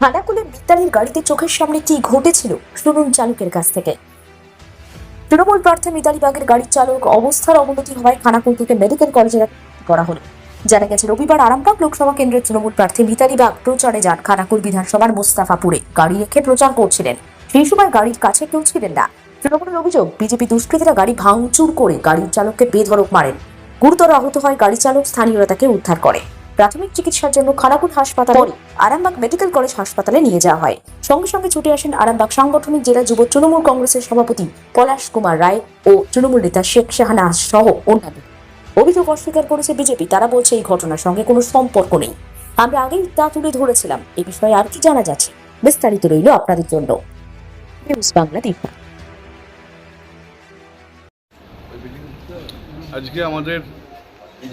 খানাকুলে মিতালির গাড়িতে চোখের সামনে কি ঘটেছিল, শুনুন চালকের কাছ থেকে। তৃণমূল প্রার্থী মিতালি বাগের গাড়ির চালক অবস্থার অবনতি হওয়ায় খানাকুল থেকে মেডিকেল কলেজে করা হলো। জানা গেছে, রবিবার আরামবাগ লোকসভা কেন্দ্রের তৃণমূল প্রার্থী মিতালি বাগ প্রচারে যান খানাকুল বিধানসভার মোস্তাফাপুরে। গাড়ি রেখে প্রচার করছিলেন। সেই সময় গাড়ির কাছে কেউ ছিলেন না। তৃণমূলের অভিযোগ, বিজেপি দুষ্কৃতীরা গাড়ি ভাঙচুর করে গাড়ির চালককে বেধড়ক মারেন। গুরুতর আহত হয় গাড়ি চালক, স্থানীয়রা তাকে উদ্ধার করে। প্রাথমিক চিকিৎসার জন্য খানাকুল হাসপাতালে আরামবাগ মেডিকেল কলেজ হাসপাতালে নিয়ে যাওয়া হয়। সঙ্গে সঙ্গে ছুটে আসেন আরামবাগ সাংগঠনিক জেলা যুব তৃণমূল কংগ্রেসের সভাপতি পলাশ কুমার রায় ও তৃণমূল নেতা শেখ শাহানাজ সহ অন্যান্য অভিযোগ অস্বীকার করেছে বিজেপি। তারা বলছে এই ঘটনার সঙ্গে কোনো সম্পর্ক নেই। আমরা আগেই তা তুলে ধরেছিলাম। এই বিষয়ে আর কি জানা যাচ্ছে? বিস্তারিত রইল আপনাদের জন্য। নিউজ বাংলা দীপা। আজকে আমাদের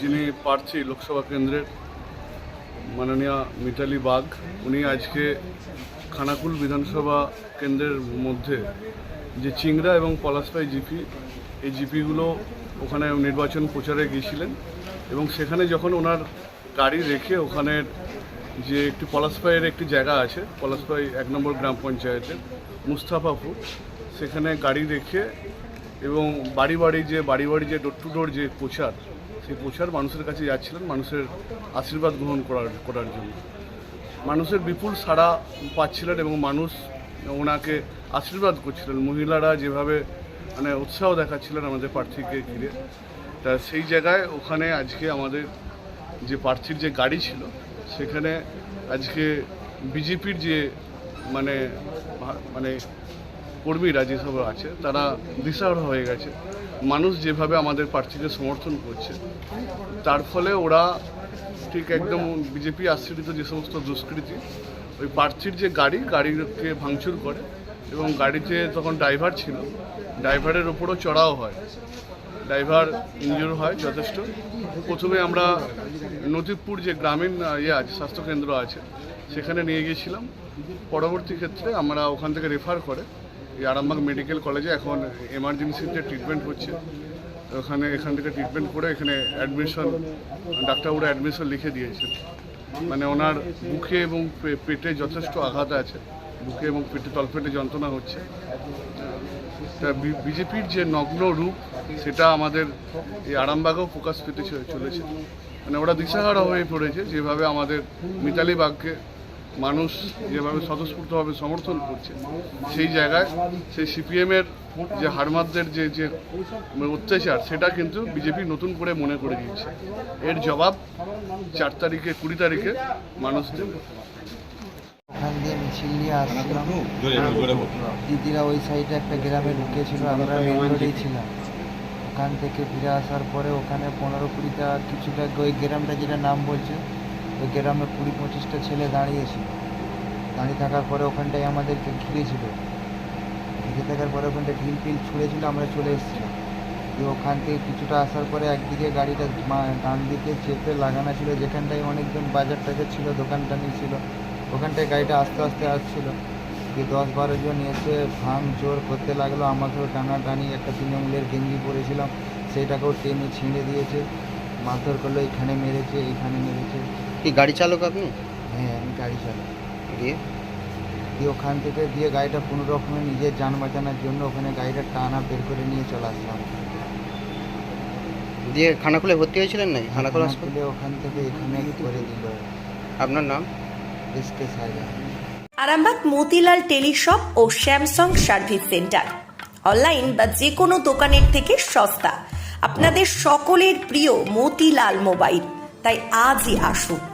যিনি প্রার্থী লোকসভা কেন্দ্রের মাননীয় মিতালি বাগ, উনি আজকে খানাকুল বিধানসভা কেন্দ্রের মধ্যে যে চিংড়া এবং পলাশপাই জিপি, এই জিপিগুলো ওখানে নির্বাচন প্রচারে গিয়েছিলেন এবং সেখানে যখন ওনার গাড়ি রেখে ওখানের যে একটি পলাশপাইয়ের একটি জায়গা আছে, পলাশপাই এক নম্বর গ্রাম পঞ্চায়েতের, মুস্তাফাপুর, সেখানে গাড়ি রেখে এবং বাড়ি বাড়ি যে, বাড়ি বাড়ি যে ডোর টু ডোর যে প্রচার সেই প্রচার মানুষের কাছে যাচ্ছিলেন, মানুষের আশীর্বাদ গ্রহণ করার করার জন্য। মানুষের বিপুল সাড়া পাচ্ছিলেন এবং মানুষ ওনাকে আশীর্বাদ করছিলেন। মহিলারা যেভাবে মানে উৎসাহ দেখাচ্ছিলেন আমাদের প্রার্থীকে ঘিরে। তা সেই জায়গায় ওখানে আজকে আমাদের যে প্রার্থীর যে গাড়ি ছিল, সেখানে আজকে বিজেপির যে মানে মানে কর্মীরা যেসব আছে, তারা দিশাহারা হয়ে গেছে। মানুষ যেভাবে আমাদের প্রার্থীকে সমর্থন করছে, তার ফলে ওরা ঠিক একদম বিজেপি আশ্রিত যে সমস্ত দুষ্কৃতী, ওই প্রার্থীর যে গাড়ি, গাড়িকে ভাঙচুর করে এবং গাড়িতে তখন ড্রাইভার ছিল, ড্রাইভারের ওপরও চড়াও হয়। ড্রাইভার ইনজুর হয় যথেষ্ট। প্রথমে আমরা নদীপুর যে গ্রামীণ ইয়ে আছে, স্বাস্থ্যকেন্দ্র আছে, সেখানে নিয়ে গিয়েছিলাম। পরবর্তী ক্ষেত্রে আমরা ওখান থেকে রেফার করে এই আরামবাগ মেডিকেল কলেজে এখন এমার্জেন্সিতে ট্রিটমেন্ট হচ্ছে। ওখানে এখান থেকে ট্রিটমেন্ট করে এখানে অ্যাডমিশন, ডাক্তারবাবুরা অ্যাডমিশন লিখে দিয়েছে। মানে ওনার বুকে এবং পেটে যথেষ্ট আঘাত আছে। বুকে এবং পেটে, তলপেটে যন্ত্রণা হচ্ছে। বিজেপির যে নগ্ন রূপ, সেটা আমাদের এই আরামবাগেও প্রকাশ পেতে চলেছে। মানে ওরা দিশাহারা হয়ে পড়েছে, যেভাবে আমাদের মিতালি বাগকে মানুষ যেভাবে স্বতঃস্ফূর্তভাবে সমর্থন করছে সেই জায়গায় সেই সিপিএমের যে হারমাদদের যে যে অত্যাচার সেটা কিন্তু বিজেপি নতুন করে মনে করে দিচ্ছে এর জবাব চার তারিখে কুড়ি তারিখে মানুষ দেবে ওখান দিয়ে মিছিল নিয়ে আসছিলাম। দিদিরা ওই সাইডে একটা গ্রামে ঢুকেছিল আমরা মেন রোডেই ছিলাম। ওখান থেকে ফিরে আসার পরে ওখানে পনেরো কুড়িটা কিছুটা ওই গ্রামটা যেটা নাম বলছে ওই গ্রামে কুড়ি পঁচিশটা ছেলে দাঁড়িয়েছিল। দাঁড়িয়ে থাকার পরে ওখানটায় আমাদেরকে ঘিরেছিল। ঘিরে থাকার পরে ওখানটা ঢিল ফিল ছুঁড়েছিল, আমরা চলে এসেছিলাম। দিয়ে ওখান থেকে কিছুটা আসার পরে একদিকে গাড়িটা ডান দিকে চেপে লাগানো ছিল, যেখানটায় অনেকজন বাজার টাজার ছিল, দোকান টানি ছিল। ওখানটায় গাড়িটা আস্তে আস্তে আসছিল। দিয়ে দশ বারো জন এসে ভাঙ জোর করতে লাগল। আমাকেও টানাটানি একটা তৃণমূলের গেঞ্জি পরেছিলাম। সেইটাকেও টেনে ছিঁড়ে দিয়েছে। মারধর করল এখানে মেরেছে এখানে মেরেছে। কি গাড়ি চালক আপনি? হ্যাঁ আমি গাড়ি চালক। দিয়ে দিয়ে ওখান থেকে দিয়ে গাড়িটা কোনো রকমে নিজের যান বাঁচানোর জন্য ওখানে গাড়িটা টানা বের করে নিয়ে চলে আসলাম। দিয়ে খানাকুলে ভর্তি হয়েছিলেন নাকি? খানাকুল হাসপাতাল? তুলে ওখান থেকে এখানে করে দিল। আপনার নাম? এসকে সাজা আরামবাগ মতিলাল টেলিশপ ও স্যামসাং সার্ভিস সেন্টার। অনলাইন বা যে কোনো দোকানের থেকে সস্তা। আপনাদের সকলের প্রিয় মতিলাল মোবাইল। তাই আজই আসুন।